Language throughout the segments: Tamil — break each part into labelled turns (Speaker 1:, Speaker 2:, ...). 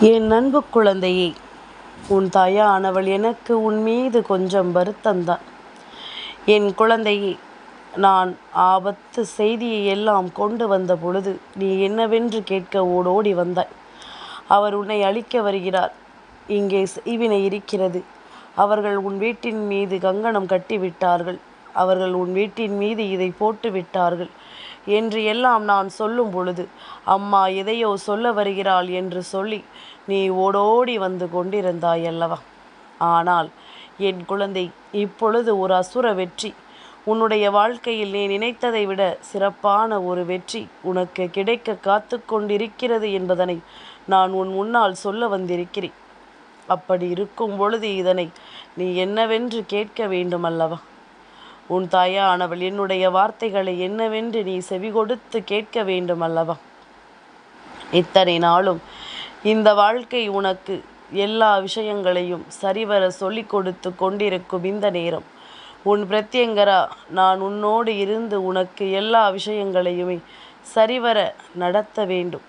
Speaker 1: என் அன்பு குழந்தையே உன் தாயானவள் எனக்கு உன் மீது கொஞ்சம் வருத்தந்தான் என் குழந்தையே நான் ஆபத்து செய்தியை எல்லாம் கொண்டு வந்த பொழுது நீ என்னவென்று கேட்க ஓடோடி வந்தாய். அவர் உன்னை அழிக்க வருகிறார். இங்கே செய்வினை இருக்கிறது. அவர்கள் உன் வீட்டின் மீது கங்கணம் கட்டிவிட்டார்கள். அவர்கள் உன் வீட்டின் மீது இதை போட்டு விட்டார்கள் என்று எல்லாம் நான் சொல்லும் பொழுது அம்மா எதையோ சொல்ல வருகிறாள் என்று சொல்லி நீ ஓடோடி வந்து கொண்டிருந்தாய் அல்லவா? ஆனால் என் குழந்தை இப்பொழுது ஒரு அசுர வெற்றி. உன்னுடைய வாழ்க்கையில் நீ நினைத்ததை விட சிறப்பான ஒரு வெற்றி உனக்கு கிடைக்க காத்து கொண்டிருக்கிறது என்பதனை நான் உன் முன்னால் சொல்ல வந்திருக்கிறேன். அப்படி இருக்கும் பொழுது இதனை நீ என்னவென்று கேட்க வேண்டும் அல்லவா? உன் தாயானவள் என்னுடைய வார்த்தைகளை என்னவென்று நீ செவி கொடுத்து கேட்க வேண்டும் அல்லவா? இத்தனை நாளும் இந்த வாழ்க்கை உனக்கு எல்லா விஷயங்களையும் சரிவர சொல்லி கொடுத்து கொண்டிருக்கும் இந்த நேரம். உன் பிரத்யங்கரா நான் உன்னோடு இருந்து உனக்கு எல்லா விஷயங்களையுமே சரிவர நடத்த வேண்டும்.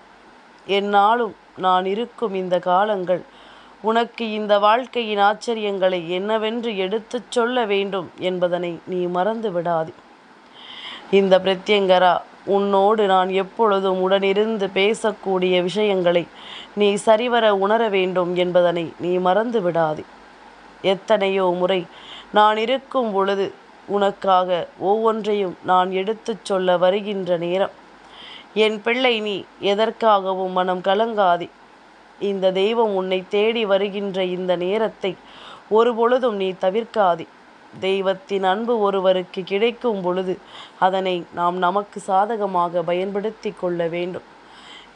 Speaker 1: என்னாலும் நான் இருக்கும் இந்த காலங்கள் உனக்கு இந்த வாழ்க்கையின் ஆச்சரியங்களை என்னவென்று எடுத்துச் சொல்ல வேண்டும் என்பதனை நீ மறந்து விடாதே. இந்த பிரத்யங்கரா உன்னோடு நான் எப்பொழுதும் உடனிருந்து பேசக்கூடிய விஷயங்களை நீ சரிவர உணர வேண்டும் என்பதனை நீ மறந்து விடாதே. எத்தனையோ முறை நான் இருக்கும் பொழுது உனக்காக ஒவ்வொன்றையும் நான் எடுத்துச் சொல்ல வருகின்ற நேரம். என் பிள்ளை நீ எதற்காகவும் மனம் கலங்காதே. இந்த தெய்வம் உன்னை தேடி வருகின்ற இந்த நேரத்தை ஒரு பொழுதும் நீ தவிர்க்காதே. தெய்வத்தின் அன்பு ஒருவருக்கு கிடைக்கும் பொழுது அதனை நாம் நமக்கு சாதகமாக பயன்படுத்தி கொள்ள வேண்டும்.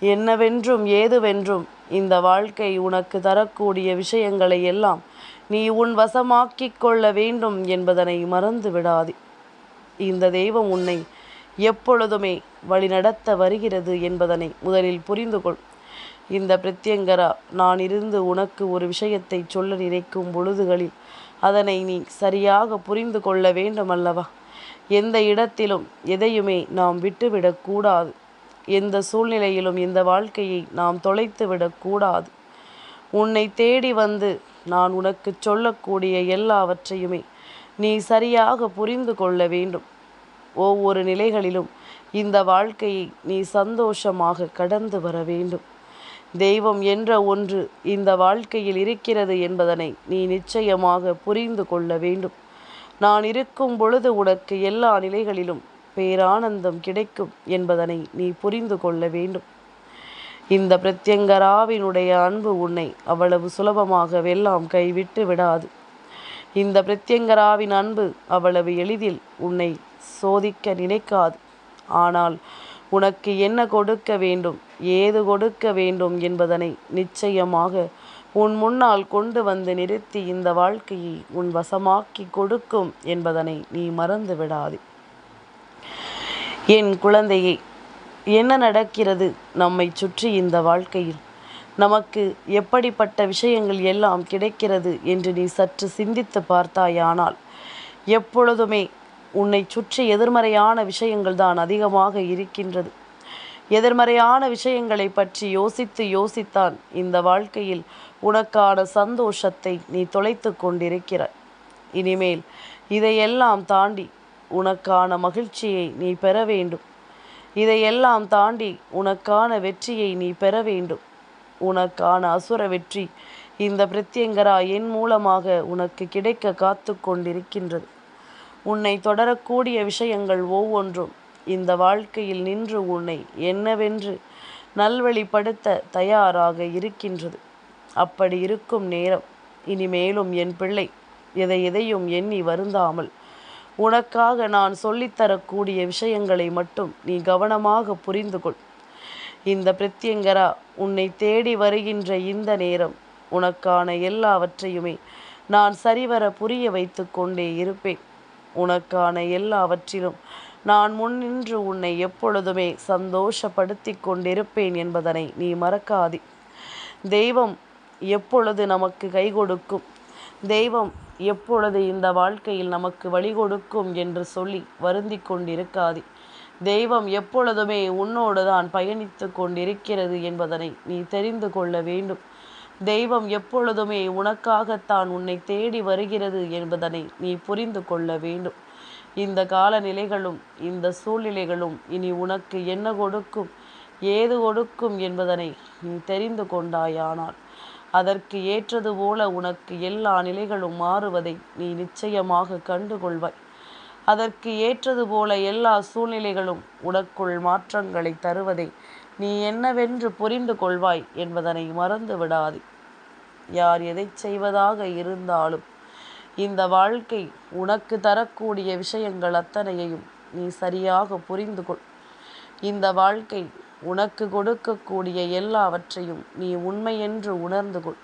Speaker 1: என்னவென்றும் ஏதுவென்றும் இந்த வாழ்க்கை உனக்கு தரக்கூடிய விஷயங்களை எல்லாம் நீ உன் வசமாக்கிக் கொள்ள வேண்டும் என்பதனை மறந்து விடாதே. இந்த தெய்வம் உன்னை எப்பொழுதுமே வழிநடத்த வருகிறது என்பதனை முதலில் புரிந்து கொள் இந்த பிரத்யங்கரா நான் இருந்து உனக்கு ஒரு விஷயத்தை சொல்ல நினைக்கும் பொழுதுகளில் அதனை நீ சரியாக புரிந்து கொள்ள வேண்டும் அல்லவா எந்த இடத்திலும் எதையுமே நாம் விட்டுவிடக்கூடாது எந்த சூழ்நிலையிலும் இந்த வாழ்க்கையை நாம் தொலைத்து விடக்கூடாது உன்னை தேடி வந்து நான் உனக்கு சொல்லக்கூடிய எல்லாவற்றையுமே நீ சரியாக புரிந்து கொள்ள வேண்டும். ஒவ்வொரு நிலைகளிலும் இந்த வாழ்க்கையை நீ சந்தோஷமாக கடந்து வர வேண்டும். தெய்வம் என்ற ஒன்று இந்த வாழ்க்கையில் இருக்கிறது என்பதனை நீ நிச்சயமாக புரிந்து கொள்ள வேண்டும். நான் இருக்கும் பொழுது உனக்கு எல்லா நிலைகளிலும் பேரானந்தம் கிடைக்கும் என்பதனை நீ புரிந்து கொள்ள வேண்டும். இந்த பிரத்யங்கராவினுடைய அன்பு உன்னை அவ்வளவு சுலபமாக வெல்லாம் கைவிட்டு விடாது. இந்த பிரத்யங்கராவின் அன்பு அவ்வளவு எளிதில் உன்னை சோதிக்க நினைக்காது. ஆனால் உனக்கு என்ன கொடுக்க வேண்டும்? ஏது கொடுக்க வேண்டும் என்பதனை நிச்சயமாக உன் முன்னால் கொண்டு வந்து நிறுத்தி இந்த வாழ்க்கையை உன் வசமாக்கி கொடுக்கும் என்பதனை நீ மறந்து விடாதே. என் குழந்தையே என்ன நடக்கிறது நம்மை சுற்றி இந்த வாழ்க்கையில்? நமக்கு எப்படிப்பட்ட விஷயங்கள் எல்லாம் கிடைக்கிறது என்று நீ சற்று சிந்தித்து பார்த்தாயானால் எப்பொழுதுமே உன்னை சுற்றி எதிர்மறையான விஷயங்கள் தான் அதிகமாக இருக்கின்றது. எதிர்மறையான விஷயங்களை பற்றி யோசித்து யோசித்தான் இந்த வாழ்க்கையில் உனக்கான சந்தோஷத்தை நீ தொலைத்து கொண்டிருக்கிறாய். இனிமேல் இதையெல்லாம் தாண்டி உனக்கான மகிழ்ச்சியை நீ பெற வேண்டும். இதையெல்லாம் தாண்டி உனக்கான வெற்றியை நீ பெற வேண்டும். உனக்கான அசுர வெற்றி இந்த பிரத்யங்கரா என் மூலமாக உனக்கு கிடைக்க காத்து கொண்டிருக்கின்றது. உன்னை தொடரக்கூடிய விஷயங்கள் ஒவ்வொன்றும் இந்த வாழ்க்கையில் நின்று உன்னை என்னவென்று நல்வழிப்படுத்த தயாராக இருக்கின்றது. அப்படி இருக்கும் நேரம் இனிமேலும் என் பிள்ளை எதை எதையும் எண்ணி வருந்தாமல் உனக்காக நான் சொல்லித்தரக்கூடிய விஷயங்களை மட்டும் நீ கவனமாக புரிந்து கொள். இந்த பிரத்யங்கரா உன்னை தேடி வருகின்ற இந்த நேரம் உனக்கான எல்லாவற்றையுமே நான் சரிவர புரிய வைத்து கொண்டே இருப்பேன். உனக்கான எல்லாவற்றிலும் நான் முன்னின்று உன்னை எப்பொழுதுமே சந்தோஷப்படுத்தி கொண்டிருப்பேன் என்பதனை நீ மறக்காதே. தெய்வம் எப்பொழுது நமக்கு கை கொடுக்கும்? தெய்வம் எப்பொழுது இந்த வாழ்க்கையில் நமக்கு வழி கொடுக்கும் என்று சொல்லி வருந்தி கொண்டிருக்காதே. தெய்வம் எப்பொழுதுமே உன்னோடு தான் பயணித்து கொண்டிருக்கிறது என்பதனை நீ தெரிந்து கொள்ள வேண்டும். தெய்வம் எப்பொழுதுமே உனக்காகத்தான் உன்னை தேடி வருகிறது என்பதனை நீ புரிந்து கொள்ள வேண்டும். இந்த காலநிலைகளும் இந்த சூழ்நிலைகளும் இனி உனக்கு என்ன கொடுக்கும் ஏது கொடுக்கும் என்பதனை நீ தெரிந்து கொண்டாயானால் அதற்கு ஏற்றது போல உனக்கு எல்லா நிலைகளும் மாறுவதை நீ நிச்சயமாக கண்டுகொள்வாய். அதற்கு ஏற்றது போல எல்லா சூழ்நிலைகளும் உனக்குள் மாற்றங்களை தருவதை நீ என்னவென்று புரிந்து கொள்வாய் என்பதனை மறந்து விடாதே. யார் எதை செய்வதாக இருந்தாலும் இந்த வாழ்க்கை உனக்கு தரக்கூடிய விஷயங்கள் அத்தனையையும் நீ சரியாக புரிந்து கொள். இந்த வாழ்க்கை உனக்கு கொடுக்கக்கூடிய எல்லாவற்றையும் நீ உண்மையென்று உணர்ந்து கொள்.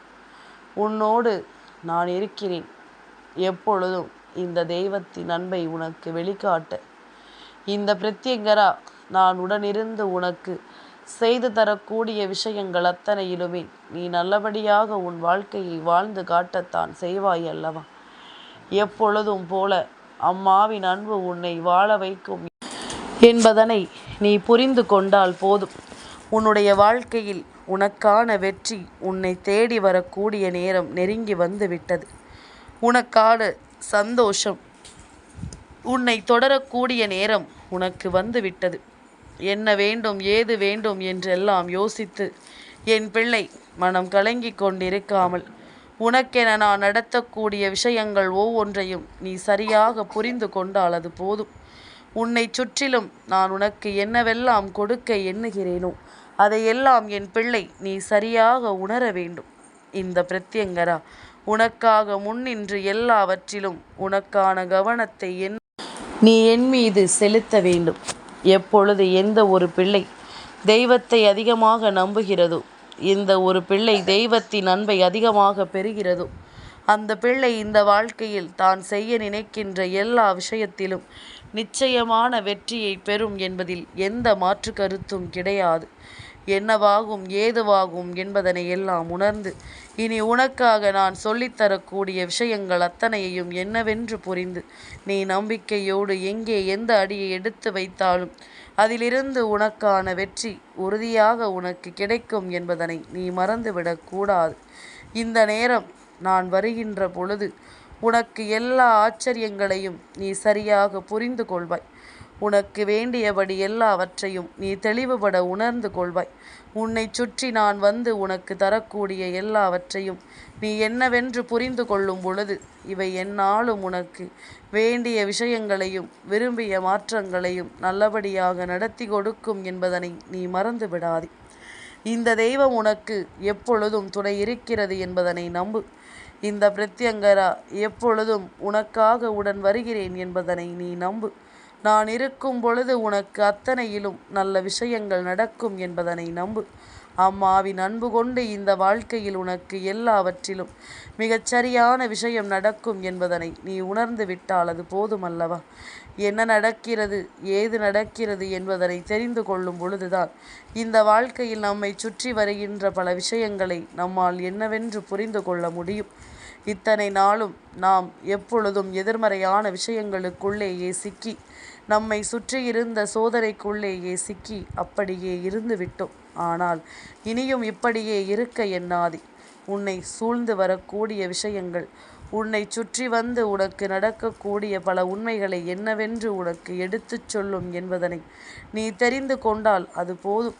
Speaker 1: உன்னோடு நான் இருக்கிறேன். எப்பொழுதும் இந்த தெய்வத்தின் அன்பை உனக்கு வெளிக்காட்ட. இந்த பிரத்யங்கரா நான் உடனிருந்து உனக்கு செய்து தரக்கூடிய விஷயங்கள் அத்தனையிலுமே நீ நல்லபடியாக உன் வாழ்க்கையை வாழ்ந்து காட்டத்தான் செய்வாய் அல்லவா? எப்பொழுதும் போல அம்மாவின் அன்பு உன்னை வாழ வைக்கும் என்பதனை நீ புரிந்து கொண்டால் போதும். உன்னுடைய வாழ்க்கையில் உனக்கான வெற்றி உன்னை தேடி வரக்கூடிய நேரம் நெருங்கி வந்து விட்டது. உனக்கான சந்தோஷம் உன்னை தொடரக்கூடிய நேரம் உனக்கு வந்து விட்டது. என்ன வேண்டும் ஏது வேண்டும் என்றெல்லாம் யோசித்து என் பிள்ளை மனம் கலங்கி கொண்டிருக்காமல் உனக்கென நான் நடத்தக்கூடிய விஷயங்கள் ஒவ்வொன்றையும் நீ சரியாக புரிந்து கொண்டால் அது போதும். உன்னை சுற்றிலும் நான் உனக்கு என்னவெல்லாம் கொடுக்க எண்ணுகிறேனோ அதையெல்லாம் என் பிள்ளை நீ சரியாக உணர வேண்டும். இந்த பிரத்யங்கரா உனக்காக முன்னின்று எல்லாவற்றிலும் உனக்கான கவனத்தை என் நீ என் மீது செலுத்த வேண்டும். எப்பொழுது எந்த ஒரு பிள்ளை தெய்வத்தை அதிகமாக நம்புகிறதோ இந்த ஒரு பிள்ளை தெய்வத்தின் அன்பை அதிகமாக பெறுகிறதோ அந்த பிள்ளை இந்த வாழ்க்கையில் தான் செய்ய நினைக்கின்ற எல்லா விஷயத்திலும் நிச்சயமான வெற்றியை பெறும் என்பதில் எந்த மாற்று கருத்தும் கிடையாது. என்னவாகும் ஏதுவாகும் என்பதனை எல்லாம் உணர்ந்து இனி உனக்காக நான் சொல்லித்தரக்கூடிய விஷயங்கள் அத்தனையையும் என்னவென்று புரிந்து நீ நம்பிக்கையோடு எங்கே எந்த அடியை எடுத்து வைத்தாலும் அதிலிருந்து உனக்கான வெற்றி உறுதியாக உனக்கு கிடைக்கும் என்பதனை நீ மறந்துவிடக்கூடாது இந்த நேரம் நான் வருகின்ற பொழுது உனக்கு எல்லா ஆச்சரியங்களையும் நீ சரியாக புரிந்து கொள்வாய். உனக்கு வேண்டியபடி எல்லாவற்றையும் நீ தெளிவுபட உணர்ந்து கொள்வாய். உன்னை சுற்றி நான் வந்து உனக்கு தரக்கூடிய எல்லாவற்றையும் நீ என்னவென்று புரிந்து கொள்ளும் பொழுது இவை என்னாலும் உனக்கு வேண்டிய விஷயங்களையும் விரும்பிய மாற்றங்களையும் நல்லபடியாக நடத்தி கொடுக்கும் என்பதனை நீ மறந்து விடாதே. இந்த தெய்வம் உனக்கு எப்பொழுதும் துணை இருக்கிறது என்பதனை நம்பு. இந்த பிரத்யங்கரா எப்பொழுதும் உனக்காக உடன் வருகிறேன் என்பதனை நீ நம்பு. நான் இருக்கும் பொழுது உனக்கு அத்தனையிலும் நல்ல விஷயங்கள் நடக்கும் என்பதனை நம்பு. அம்மாவின் அன்பு கொண்டு இந்த வாழ்க்கையில் உனக்கு எல்லாவற்றிலும் மிகச்சரியான விஷயம் நடக்கும் என்பதனை நீ உணர்ந்து விட்டால் அது போதுமல்லவா? என்ன நடக்கிறது ஏது நடக்கிறது என்பதனை தெரிந்து கொள்ளும் பொழுதுதான் இந்த வாழ்க்கையில் நம்மை சுற்றி வருகின்ற பல விஷயங்களை நம்மால் என்னவென்று புரிந்து கொள்ள முடியும். இத்தனை நாளும் நாம் எப்பொழுதும் எதிர்மறையான விஷயங்களுக்குள்ளேயே சிக்கி நம்மை சுற்றியிருந்த சோதனைக்குள்ளேயே சிக்கி அப்படியே இருந்து விட்டோம் ஆனால் இனியும் இப்படியே இருக்க எண்ணாதி உன்னை சூழ்ந்து வரக்கூடிய விஷயங்கள் உன்னை சுற்றி வந்து உனக்கு நடக்கக்கூடிய பல உண்மைகளை என்னவென்று உனக்கு எடுத்துச் சொல்லும் என்பதனை நீ தெரிந்து கொண்டால் அது போதும்.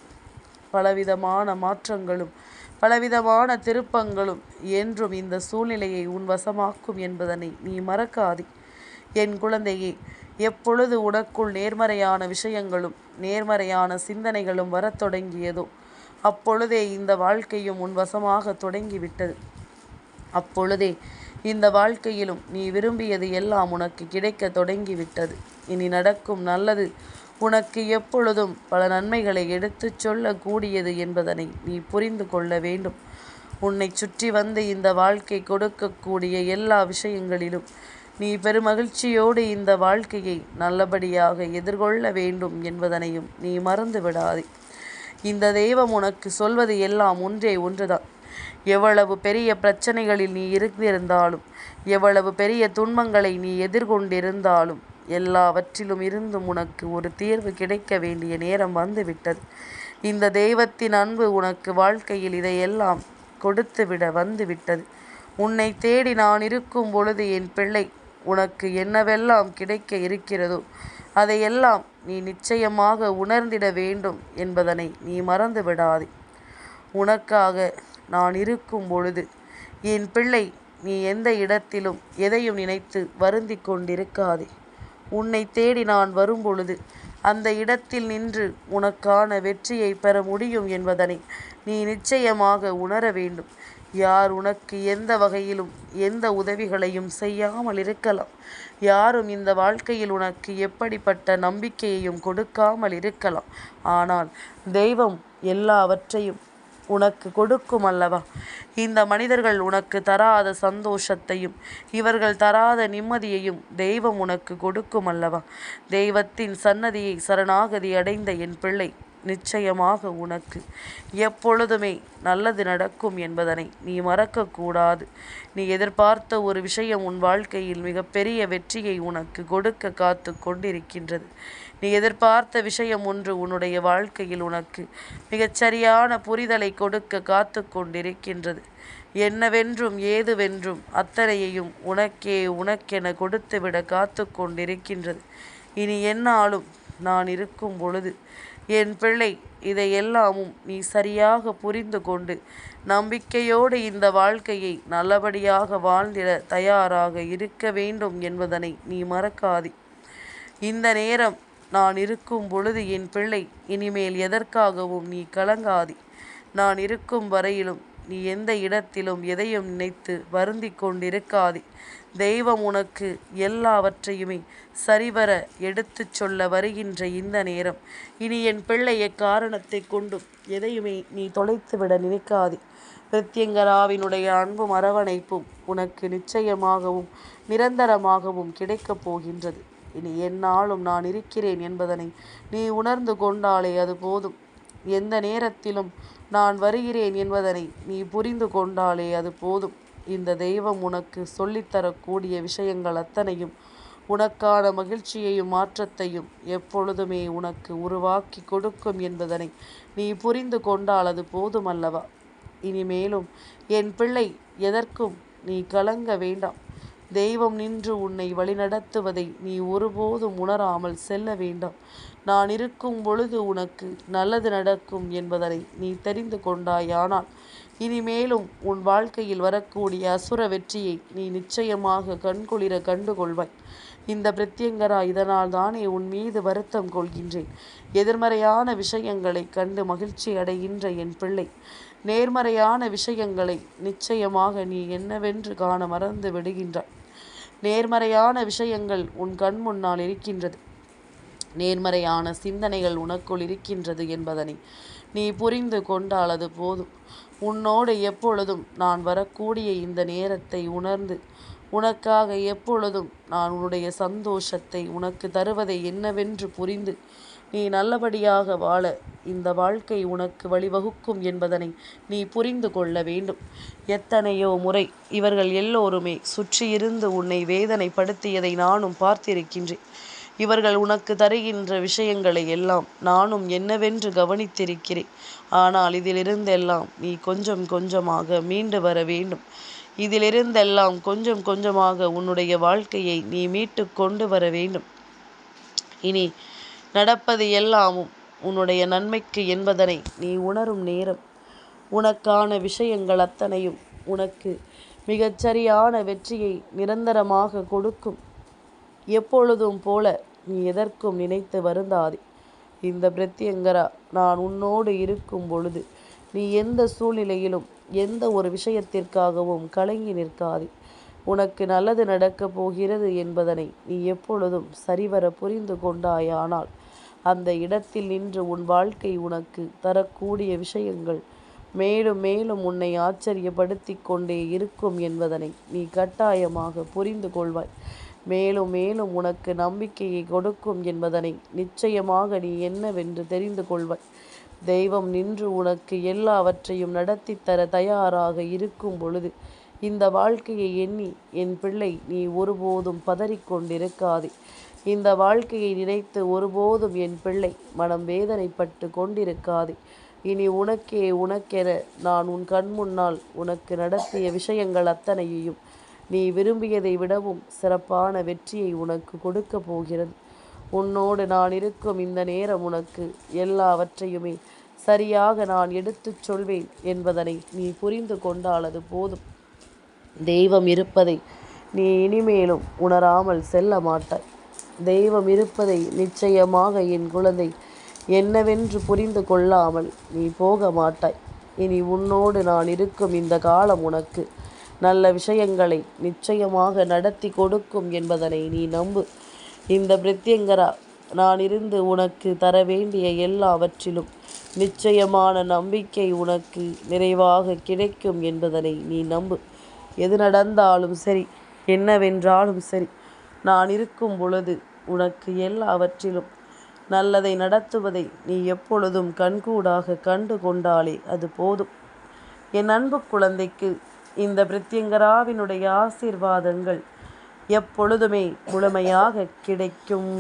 Speaker 1: பலவிதமான மாற்றங்களும் பலவிதமான திருப்பங்களும் என்றும் இந்த சூழ்நிலையை உன் வசமாக்கும் என்பதனை நீ மறக்காதே. என் குழந்தையே எப்பொழுது உனக்குள் நேர்மறையான விஷயங்களும் நேர்மறையான சிந்தனைகளும் வரத் தொடங்கியதோ அப்பொழுதே இந்த வாழ்க்கையும் உன் வசமாக தொடங்கிவிட்டது. அப்பொழுதே இந்த வாழ்க்கையிலும் நீ விரும்பியது எல்லாம் உனக்கு கிடைக்க தொடங்கிவிட்டது. இனி நடக்கும் நல்லது உனக்கு எப்பொழுதும் பல நன்மைகளை எடுத்துச் சொல்லக்கூடியது என்பதனை நீ புரிந்து கொள்ள வேண்டும். உன்னை சுற்றி வந்து இந்த வாழ்க்கை கொடுக்கக்கூடிய எல்லா விஷயங்களிலும் நீ பெருமகிழ்ச்சியோடு இந்த வாழ்க்கையை நல்லபடியாக எதிர்கொள்ள வேண்டும் என்பதனையும் நீ மறந்து விடாதே. இந்த தெய்வம் உனக்கு சொல்வது எல்லாம் ஒன்றே ஒன்றுதான். எவ்வளவு பெரிய பிரச்சனைகளில் நீ இருந்திருந்தாலும் எவ்வளவு பெரிய துன்பங்களை நீ எதிர்கொண்டிருந்தாலும் எல்லாவற்றிலும் இருந்தும் உனக்கு ஒரு தீர்வு கிடைக்க வேண்டிய நேரம் வந்துவிட்டது. இந்த தெய்வத்தின் அன்பு உனக்கு வாழ்க்கையில் இதையெல்லாம் கொடுத்துவிட வந்து விட்டது உன்னை தேடி நான் இருக்கும் பொழுது என் பிள்ளை உனக்கு என்னவெல்லாம் கிடைக்க இருக்கிறதோ அதையெல்லாம் நீ நிச்சயமாக உணர்ந்திட வேண்டும் என்பதனை நீ மறந்து விடாதே. உனக்காக நான் இருக்கும் பொழுது என் பிள்ளை நீ எந்த இடத்திலும் எதையும் நினைத்து வருந்தி கொண்டிருக்காதே. உன்னை தேடி நான் வரும்பொழுது அந்த இடத்தில் நின்று உனக்கான வெற்றியை பெற முடியும் என்பதனை நீ நிச்சயமாக உணர வேண்டும். யார் உனக்கு எந்த வகையிலும் எந்த உதவிகளையும் செய்யாமல் இருக்கலாம். யாரும் இந்த வாழ்க்கையில் உனக்கு எப்படிப்பட்ட நம்பிக்கையையும் கொடுக்காமல் இருக்கலாம். ஆனால் தெய்வம் எல்லாவற்றையும் உனக்கு கொடுக்கும் அல்லவா இந்த மனிதர்கள் உனக்கு தராத சந்தோஷத்தையும் இவர்கள் தராத நிம்மதியையும் தெய்வம் உனக்கு கொடுக்கும் அல்லவா தெய்வத்தின் சன்னதியை சரணாகதி அடைந்த என் பிள்ளை நிச்சயமாக உனக்கு. எப்பொழுதுமே நல்லது நடக்கும் என்பதனை நீ மறக்கக்கூடாது. நீ எதிர்பார்த்த ஒரு விஷயம் உன் வாழ்க்கையில் மிகப்பெரிய வெற்றியை உனக்கு கொடுக்க காத்து கொண்டிருக்கின்றது. நீ எதிர்பார்த்த விஷயம் ஒன்று உன்னுடைய வாழ்க்கையில் உனக்கு மிகச்சரியான புரிதலை கொடுக்க காத்து கொண்டிருக்கின்றது. என்னவென்றும் ஏதுவென்றும் அத்தனையையும் உனக்கே உனக்கென கொடுத்துவிட காத்து கொண்டிருக்கின்றது. இனி என்னாலும் நான் இருக்கும் பொழுது என் பிள்ளை இதையெல்லாமும் நீ சரியாக புரிந்து கொண்டு நம்பிக்கையோடு இந்த வாழ்க்கையை நல்லபடியாக வாழ்ந்திட தயாராக இருக்க வேண்டும் என்பதனை நீ மறக்காதே. இந்த நேரம் நான் இருக்கும் பொழுது என் பிள்ளை இனிமேல் எதற்காகவும் நீ கலங்காதே. நான் இருக்கும் வரையிலும் நீ எந்த இடத்திலும் எதையும் நினைத்து வருந்தி கொண்டிருக்காதே. தெய்வம் உனக்கு எல்லாவற்றையுமே சரிவர எடுத்துச் சொல்ல வருகின்ற இந்த நேரம். இனி என் பிள்ளைய காரணத்தை கொண்டும் எதையுமே நீ தொலைத்துவிட நினைக்காதே. பிரத்யங்கராவினுடைய அன்பும் அரவணைப்பும் உனக்கு நிச்சயமாகவும் நிரந்தரமாகவும் கிடைக்கப் போகின்றது. இனி என்னாலும் நான் இருக்கிறேன் என்பதனை நீ உணர்ந்து கொண்டாலே அது போதும். எந்த நேரத்திலும் நான் வருகிறேன் என்பதனை நீ புரிந்து கொண்டாலே அது போதும். இந்த தெய்வம் உனக்கு சொல்லித்தரக்கூடிய விஷயங்கள் அத்தனையும் உனக்கான மகிழ்ச்சியையும் மாற்றத்தையும் எப்பொழுதுமே உனக்கு உருவாக்கி கொடுக்கும் என்பதனை நீ புரிந்து கொண்டால் அது போதுமல்லவா? இனிமேலும் என் பிள்ளை எதற்கும் நீ கலங்க வேண்டாம். தெய்வம் நின்று உன்னை வழிநடத்துவதை நீ ஒருபோதும் உணராமல் செல்ல வேண்டாம். நான் இருக்கும் பொழுது உனக்கு நல்லது நடக்கும் என்பதனை நீ தெரிந்து கொண்டாயானால் இனிமேலும் உன் வாழ்க்கையில் வரக்கூடிய அசுர வெற்றியை நீ நிச்சயமாக கண்குளிர கண்டுகொள்வாய். இந்த பிரத்யங்கரா இதனால் தானே உன் மீது வருத்தம் கொள்கின்றேன். எதிர்மறையான விஷயங்களை கண்டு மகிழ்ச்சி அடைகின்ற என் பிள்ளை. நேர்மறையான விஷயங்களை நிச்சயமாக நீ என்னவென்று காண மறந்து விடுகின்றாய். நேர்மறையான விஷயங்கள் உன் கண் முன்னால் இருக்கின்றது. நேர்மறையான சிந்தனைகள் உனக்குள் இருக்கின்றது என்பதனை நீ புரிந்து கொண்டால் அது போதும். உன்னோடு எப்பொழுதும் நான் வரக்கூடிய இந்த நேரத்தை உணர்ந்து உனக்காக எப்பொழுதும் நான் உன்னுடைய சந்தோஷத்தை உனக்கு தருவதை என்னவென்று புரிந்து நீ நல்லபடியாக வாழ. இந்த வாழ்க்கை உனக்கு வழிவகுக்கும் என்பதனை நீ புரிந்து கொள்ள வேண்டும். எத்தனையோ முறை இவர்கள் எல்லோருமே சுற்றியிருந்து உன்னை வேதனைப்படுத்தியதை நானும் பார்த்திருக்கின்றேன். இவர்கள் உனக்கு தருகின்ற விஷயங்களை எல்லாம் நானும் என்னவென்று கவனித்திருக்கிறேன். ஆனால் இதிலிருந்தெல்லாம் நீ கொஞ்சம் கொஞ்சமாக மீண்டு வர வேண்டும். இதிலிருந்தெல்லாம் கொஞ்சம் கொஞ்சமாக உன்னுடைய வாழ்க்கையை நீ மீட்டு கொண்டு வர வேண்டும். இனி நடப்பது எல்லாமும் உன்னுடைய நன்மைக்கு என்பதனை நீ உணரும் நேரம். உனக்கான விஷயங்கள் அத்தனையும் உனக்கு மிகச்சரியான வெற்றியை நிரந்தரமாக கொடுக்கும். எப்பொழுதும் போல நீ எதற்கும் நினைத்து வருந்தாதே. இந்த பிரத்யங்கரா நான் உன்னோடு இருக்கும் பொழுது நீ எந்த சூழ்நிலையிலும் எந்த ஒரு விஷயத்திற்காகவும் கலங்கி நிற்காதே. உனக்கு நல்லது நடக்கப் போகிறது என்பதனை நீ எப்பொழுதும் சரிவர புரிந்து கொண்டாயானால் அந்த இடத்தில் நின்று உன் வாழ்க்கை உனக்கு தரக்கூடிய விஷயங்கள் மேலும் மேலும் உன்னை ஆச்சரியப்படுத்தி கொண்டே இருக்கும் என்பதனை நீ கட்டாயமாக புரிந்து கொள்வாய். மேலும் மேலும் உனக்கு நம்பிக்கையை கொடுக்கும் என்பதனை நிச்சயமாக நீ என்னவென்று தெரிந்து கொள்வாய். தெய்வம் நின்று உனக்கு எல்லாவற்றையும் நடத்தி தர தயாராக இருக்கும் பொழுது இந்த வாழ்க்கையை எண்ணி என் பிள்ளை நீ ஒருபோதும் பதறிக்கொண்டிருக்காதே இந்த வாழ்க்கையை நினைத்து ஒருபோதும் என் பிள்ளை மனம் வேதனைப்பட்டு கொண்டிருக்காதே. இனி உனக்கே உனக்கென நான் உன் கண் முன்னால் உனக்கு நடத்திய விஷயங்கள் அத்தனையையும் நீ விரும்பியதை விடவும் சிறப்பான வெற்றியை உனக்கு கொடுக்க போகிறது. உன்னோடு நான் இருக்கும் இந்த நேரம் உனக்கு எல்லாவற்றையுமே சரியாக நான் எடுத்துச் சொல்வேன் என்பதனை நீ புரிந்து கொண்டால் அது போதும். தெய்வம் இருப்பதை நீ இனிமேலும் உணராமல் செல்ல மாட்டாய். தெய்வம் இருப்பதை நிச்சயமாக என் குழந்தை என்னவென்று புரிந்து கொள்ளாமல் நீ போக மாட்டாய். இனி உன்னோடு நான் இருக்கும் இந்த காலம் உனக்கு. நல்ல விஷயங்களை நிச்சயமாக நடத்தி கொடுக்கும் என்பதனை நீ நம்பு. இந்த பிரித்யங்கரா நான் இருந்து உனக்கு தர வேண்டிய எல்லாவற்றிலும் நிச்சயமான நம்பிக்கை உனக்கு நிறைவாக கிடைக்கும் என்பதனை நீ நம்பு. எது நடந்தாலும் சரி என்னவென்றாலும் சரி நான் இருக்கும் பொழுது உனக்கு எல்லாவற்றிலும் நல்லதை நடத்துவதை நீ எப்பொழுதும் கண்கூடாக கண்டு கொண்டாலே அது போதும். என் அன்பு குழந்தைக்கு இந்த பிரத்யங்கராவினுடைய ஆசீர்வாதங்கள் எப்பொழுதுமே முழுமையாக கிடைக்கும்.